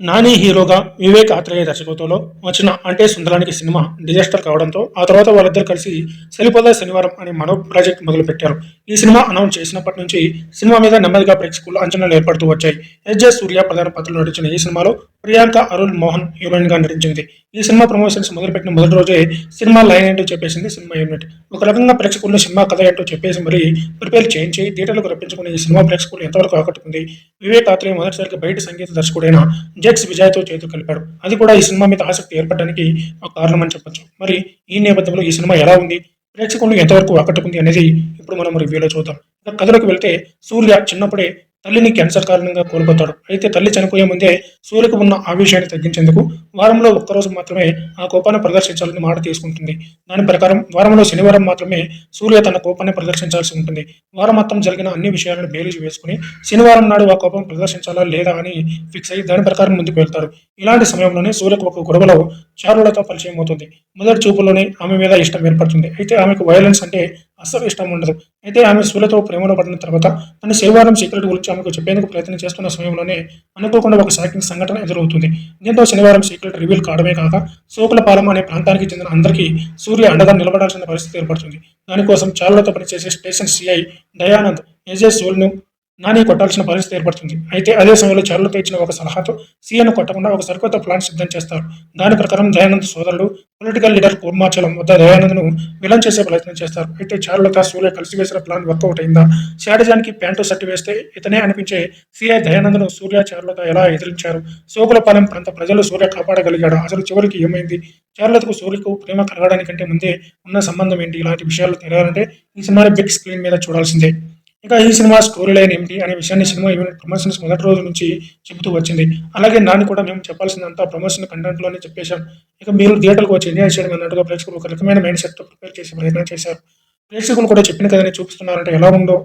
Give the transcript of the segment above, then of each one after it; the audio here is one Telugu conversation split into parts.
నాని హీరోగా వివేక్ ఆత్రేయ దర్శకత్వంలో వచ్చిన అంటే సుందరానికి సినిమా డిజాస్టర్ కావడంతో ఆ తర్వాత వాళ్ళిద్దరు కలిసి సరిపోదా శనివారం అనే మరో ప్రాజెక్ట్ మొదలుపెట్టారు. ఈ సినిమా అనౌన్స్ చేసినప్పటి నుంచి సినిమా మీద నెమ్మదిగా ప్రేక్షకులు అంచనాలు ఏర్పడుతూ వచ్చాయి. ఎస్జే సూర్య ప్రధాన పాత్రలో నటించిన ఈ సినిమాలో ప్రియాంక అరుణ్ మోహన్ హీరోయిన్గా నటించింది. ఈ సినిమా ప్రమోషన్స్ మొదలుపెట్టిన మొదటి రోజే సినిమా లైన్ ఏంటో చెప్పేసింది సినిమా యూనిట్. ఒక రకంగా ప్రేక్షకుల్లో సినిమా కథ ఏంటో చెప్పేసి మరి ప్రిపేర్ చేయించి థియేటర్లకు రప్పించుకునే ఈ సినిమా ప్రేక్షకులు ఎంతవరకు ఆకట్టుకుంది? వివేక్ ఆత్రేయ మొదటిసారిగా బయట సంగీత దర్శకుడైన జెక్స్ విజయ్తో చేతులు కలిపాడు. అది కూడా ఈ సినిమా మీద ఆసక్తి ఏర్పడడానికి ఒక కారణం అని చెప్పొచ్చు. మరి ఈ నేపథ్యంలో ఈ సినిమా ఎలా ఉంది? ప్రేక్షకులు ఎంతవరకు ఆకట్టుకుంది అనేది ఇప్పుడు మనం రివ్యూలో చూద్దాం. కథలోకి వెళ్తే సూర్య చిన్నప్పుడే తల్లిని క్యాన్సర్ కారణంగా కోల్పోతాడు. అయితే తల్లి చనిపోయే ముందే సూర్యకు ఉన్న ఆవేశాన్ని తగ్గించేందుకు వారంలో ఒక్కరోజు మాత్రమే ఆ కోపాన్ని ప్రదర్శించాలని మాట తీసుకుంటుంది. దాని ప్రకారం వారంలో శనివారం మాత్రమే సూర్య తన కోపాన్ని ప్రదర్శించాల్సి ఉంటుంది. వారం మొత్తం జరిగిన అన్ని విషయాలను బేరీజు వేసుకుని శనివారం నాడు ఆ కోపం ప్రదర్శించాలా లేదా అని ఫిక్స్ అయ్యి దాని ప్రకారం ముందుకు వెళ్తాడు ఇలాంటి సమయంలోనే సూర్యకు ఒక గొడవలో చారులతో పరిచయం అవుతుంది. మొదటి చూపులోనే ఆమె మీద ఇష్టం ఏర్పడుతుంది. అయితే ఆమెకు వయలెన్స్ అంటే అస్సలు ఇష్టం ఉండదు. అయితే ఆమె సూర్యతో ప్రేమలో పడిన తర్వాత తన శనివారం సీక్రెట్ గురించి ఆమెకు చెప్పేందుకు ప్రయత్నం చేస్తున్న సమయంలోనే అనుకోకుండా ఒక షాకింగ్ సంఘటన ఎదురవుతుంది. దీంతో శనివారం సీక్రెట్ రివీల్ కావడమే కాక సోకులపాలెం అనే ప్రాంతానికి చెందిన అందరికీ సూర్య అండగా నిలబడాల్సిన పరిస్థితి ఏర్పడుతుంది. దానికోసం చారులతో పనిచేసే స్టేషన్ సిఐ దయానంద్ ఏజే సూల్ను నాని కొట్టాల్సిన పరిస్థితి ఏర్పడుతుంది. అయితే అదే సమయంలో చారులతో ఇచ్చిన ఒక సలహాతో సీఎను కొట్టకుండా ఒక సరికొత్త ప్లాన్ సిద్ధం చేస్తారు. దాని ప్రకారం దయానంద్ సోదరుడు పొలిటికల్ లీడర్ కూర్మాచలం వద్ద దయానంద్ను విలన్ చేసే ప్రయత్నం చేస్తారు. అయితే చారులత సూర్య కలిసి వేసిన ప్లాన్ వర్కౌట్ అయిందా? శాడిజానికి ప్యాంటు సట్టి వేస్తే ఇతనే అనిపించే సీఐ దయానంద్ను సూర్య చారులత ఎలా ఎదిరించారు? సోకులపాలెం ప్రాంత ప్రజలు సూర్య కాపాడగలిగాడు? అసలు చివరికి ఏమైంది? చారులతకు సూర్యకు ప్రేమ కలగడానికంటే ముందే ఉన్న సంబంధం ఏంటి? ఇలాంటి విషయాలు తెలియాలంటే ఈ సినిమాని బిగ్ స్క్రీన్ మీద చూడాల్సిందే. ఇంకా ఈ సినిమా స్టోరీ లైన్ ఏమిటి అనే విషయాన్ని సినిమా యూనిట్ ప్రమోషన్స్ మొదటి రోజు నుంచి చెబుతూ వచ్చింది. అలాగే నాని కూడా మేము చెప్పాల్సిందంతా ప్రమోషన్ కంటెంట్లోనే చెప్పేశాం. ఇక మీరు థియేటర్కి వచ్చి ఎంజాయ్ చేయడం అన్నట్టుగా ప్రేక్షకులు ఒక రకమైన మైండ్ సెట్ ప్రిపేర్ చేసే ప్రయత్నం చేశారు. ప్రేక్షకులు కూడా చెప్పిన కథని చూపిస్తున్నారంటే ఎలా ఉందో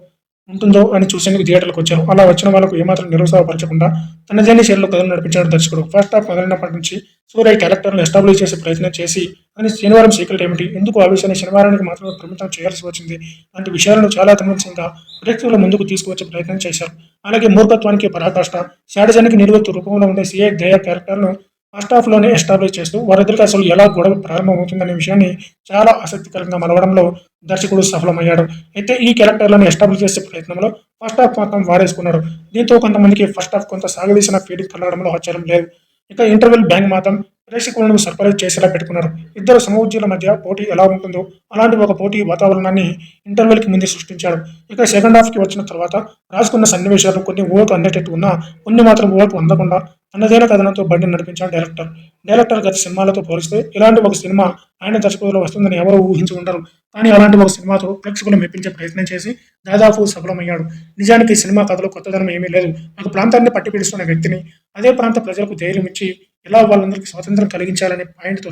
ఉంటుందో అని చూసేందుకు థియేటర్లకు వచ్చారు. అలా వచ్చిన వాళ్ళకు ఏమాత్రం నిరుత్సాహపరచకుండా తనదైన శైలిలో కథను నడిపించాడు దర్శకుడు. ఫస్ట్ హాఫ్ మొదలైనప్పటి నుంచి సూర్య క్యారెక్టర్ను ఎస్టాబ్లిష్ చేసే ప్రయత్నం చేసి అని శనివారం సీక్రెట్ ఏమిటి? ఎందుకు ఆ విషయాన్ని శనివారానికి మాత్రమే పరిమితం చేయాల్సి వచ్చింది? లాంటి విషయాలను చాలా తమస్యంగా ప్రేక్షకుల ముందుకు తీసుకువచ్చే ప్రయత్నం చేశారు. అలాగే మూర్ఖత్వానికి పరాకాష్ట శాడజానికి నిర్వృత్తి రూపంలో ఉండే సిఐ దయా క్యారెక్టర్ను ఫస్ట్ హాఫ్లోనే ఎస్టాబ్లిష్ చేస్తూ వారిద్దరికి అసలు ఎలా గొడవ ప్రారంభమవుతుందనే విషయాన్ని చాలా ఆసక్తికరంగా మలవడంలో దర్శకుడు సఫలమయ్యాడు. అయితే ఈ క్యారెక్టర్లను ఎస్టాబ్లిష్ చేసే ప్రయత్నంలో ఫస్ట్ హాఫ్ మొత్తం వాడేసుకున్నాడు దీంతో కొంతమందికి ఫస్ట్ హాఫ్ కొంత సాగదీసిన ఫీడింగ్ కలగడంలో ఆచారం లేదు. ఇక ఇంటర్వెల్ బ్యాంక్ మాత్రం ప్రేక్షకులను సర్ప్రైజ్ చేసేలా పెట్టుకున్నారు ఇద్దరు సమవుజ్యుల మధ్య పోటీ ఎలా ఉంటుందో అలాంటి ఒక పోటీ వాతావరణాన్ని ఇంటర్వెల్కి ముందే సృష్టించాడు. ఇక సెకండ్ హాఫ్కి వచ్చిన తర్వాత రాసుకున్న సన్నివేశాలు కొన్ని ఓటు అందేటట్టు ఉన్నా కొన్ని మాత్రం ఓటు అందకుండా అన్నదైన కథనంతో బండి నడిపించాడు డైరెక్టర్. డైరెక్టర్ గత సినిమాలతో పోలిస్తే ఇలాంటి ఒక సినిమా ఆయన దర్శకులలో వస్తుందని ఎవరూ ఊహించి ఉండరు. కానీ అలాంటి ఒక సినిమాతో ప్రేక్షకులు మెప్పించే ప్రయత్నం చేసి దాదాపు సఫలమయ్యాడు. నిజానికి ఈ సినిమా కథలో కొత్తదనం ఏమీ లేదు. ఒక ప్రాంతాన్ని పట్టిపిడుస్తున్న వ్యక్తిని అదే ప్రాంత ప్రజలకు ధైర్యం ఇచ్చి ఎలా వాళ్ళందరికీ స్వాతంత్రం కలిగించాలనే పాయింట్తో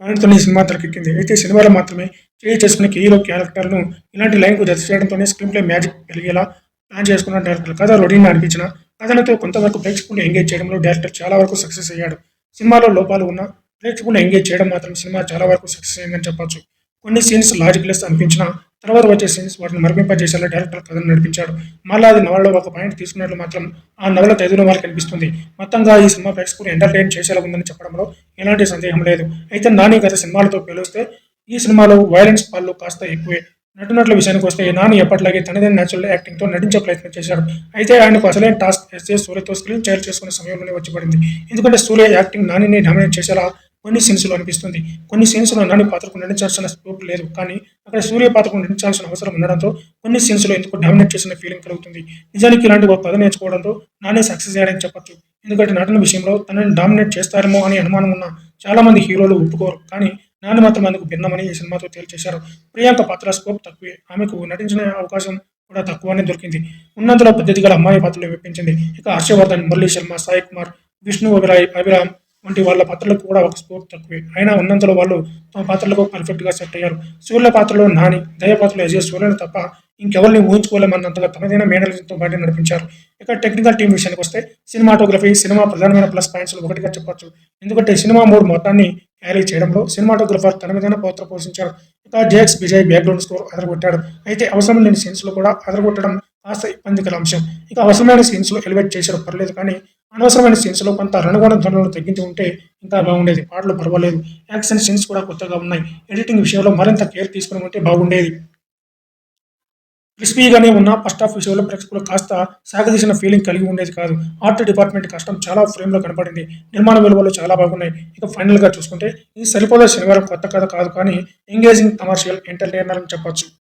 పాయింట్తో ఈ సినిమా తెరకెక్కింది. అయితే సినిమాలో మాత్రమే చేయి చేసుకునే హీరో క్యారెక్టర్ను ఇలాంటి లైన్కు జత చేయడంతోనే స్క్రీన్ ప్లే మ్యాజిక్ కలిగేలా ప్లాన్ చేసుకున్న డైరెక్టర్. కథ రొటీన్ అనిపించిన కథనతో కొంతవరకు ప్రేక్షకులను ఎంగేజ్ చేయడంలో డైరెక్టర్ చాలా వరకు సక్సెస్ అయ్యాడు. సినిమాలో లోపాలు ఉన్న ప్రేక్షకులను ఎంగేజ్ చేయడం మాత్రం సినిమా చాలా వరకు సక్సెస్ అయిందని చెప్పొచ్చు. కొన్ని సీన్స్ లాజిక్లెస్ అనిపించిన తర్వాత వచ్చే సీన్స్ వాటిని మరిపింపజేసేలా డైరెక్టర్ కథను నడిపించాడు. మళ్ళీ అది నవలలో ఒక పాయింట్ తీసుకున్నట్లు మాత్రం ఆ నవల చదివిన వాళ్ళకి కనిపిస్తుంది మొత్తంగా ఈ సినిమా ప్రేక్షకులు ఎంటర్టైన్ చేసేలా ఉందని చెప్పడంలో ఎలాంటి సందేహం లేదు. అయితే నాని గత సినిమాలతో పోలిస్తే ఈ సినిమాలో వైలెన్స్ పాళ్ళు కాస్త ఎక్కువే. నటునటుల విషయానికి వస్తే నాని ఎప్పటిలాగే తనదైన న్యాచురల్ యాక్టింగ్తో నటించే ప్రయత్నం చేశాడు. అయితే ఆయనకు అసలైన టాస్క్ ఎస్ఏ సూర్యతో స్క్రీన్ చేయాలి చేసుకునే సమయంలోనే వచ్చి పడింది ఎందుకంటే సూర్య యాక్టింగ్ నానిని డామినేట్ చేసేలా కొన్ని సీన్స్లో అనిపిస్తుంది. కొన్ని సీన్స్లో నాని పాత్రకు నటించాల్సిన స్కోప్ లేదు. కానీ అక్కడ సూర్య పాత్రకు నటించాల్సిన అవసరం ఉండడంతో కొన్ని సీన్స్లో ఎందుకు డామినేట్ చేసిన ఫీలింగ్ కలుగుతుంది. నిజానికి ఇలాంటి ఒక కథ నేర్చుకోవడంతో నాని సక్సెస్ అయ్యాడని చెప్పొచ్చు. ఎందుకంటే నటన విషయంలో తనని డామినేట్ చేస్తారేమో అని అనుమానం ఉన్న చాలా మంది హీరోలు ఒప్పుకోరు. కానీ నాని మాత్రం అందుకు భిన్నమని ఈ సినిమాతో తేల్చేశారు. ప్రియాంక పాత్ర స్కోప్ తక్కువే. ఆమెకు నటించిన అవకాశం కూడా తక్కువనే దొరికింది. ఉన్నంతలో పద్ధతి గల అమ్మాయి పాత్రలు విప్పించింది ఇక హర్షవర్ధన్ మురళీ శర్మ సాయి కుమార్ విష్ణు అభిరాయ్ అభిరామ్ వంటి వాళ్ళ పాత్రలకు కూడా ఒక స్కోప్ తక్కువే. అయినా ఉన్నంతలో వాళ్ళు తమ పాత్రలకు పర్ఫెక్ట్గా సెట్ అయ్యారు. సూర్యుల పాత్రలో నాని దయ పాత్రలో అజయ్ సూర్యను తప్ప ఇంకెవరిని ఊహించుకోలేమన్నంతగా తమదైన మేనరిజంతో బయట నడిపించారు. ఇక టెక్నికల్ టీం విషయానికి వస్తే సినిమాటోగ్రఫీ సినిమా ప్రధానమైన ప్లస్ పాయింట్స్ ఒకటిగా చెప్పొచ్చు. ఎందుకంటే సినిమా మూడు మొత్తాన్ని క్యారీ చేయడంలో సినిమాటోగ్రఫర్ తనదైన పాత్ర పోషించారు. ఇక జేక్స్ విజయ్ బ్యాక్గ్రౌండ్ స్కోర్ అదరగొట్టాడు. అయితే అవసరం లేని సీన్స్లో కూడా అదరగొట్టడం కాస్త ఇబ్బందికర అంశం. ఇక అవసరమైన సీన్స్లో ఎలివేట్ చేశారు. పర్లేదు కానీ అనవసరమైన సీన్స్లో కొంత రణగోణ ధ్వనులను తగ్గించి ఉంటే ఇంకా బాగుండేది. పాటలు పర్వాలేదు. యాక్షన్ సీన్స్ కూడా కొత్తగా ఉన్నాయి. ఎడిటింగ్ విషయంలో మరింత కేర్ తీసుకుని ఉంటే బాగుండేది. క్రిస్పీగానే ఉన్న ఫస్ట్ హాఫ్ విషయంలో ప్రేక్షకులు కాస్త సాగదీసిన ఫీలింగ్ కలిగి ఉండేది కాదు. ఆర్ట్ డిపార్ట్మెంట్ కష్టం చాలా ఫ్రేమ్లో కనపడింది. నిర్మాణ విలువలు చాలా బాగున్నాయి. ఇక ఫైనల్గా చూసుకుంటే ఇది సరిపోదా శనివారం కొత్త కథ కాదు కానీ ఎంగేజింగ్ కమర్షియల్ ఎంటర్టైనర్ అని చెప్పొచ్చు.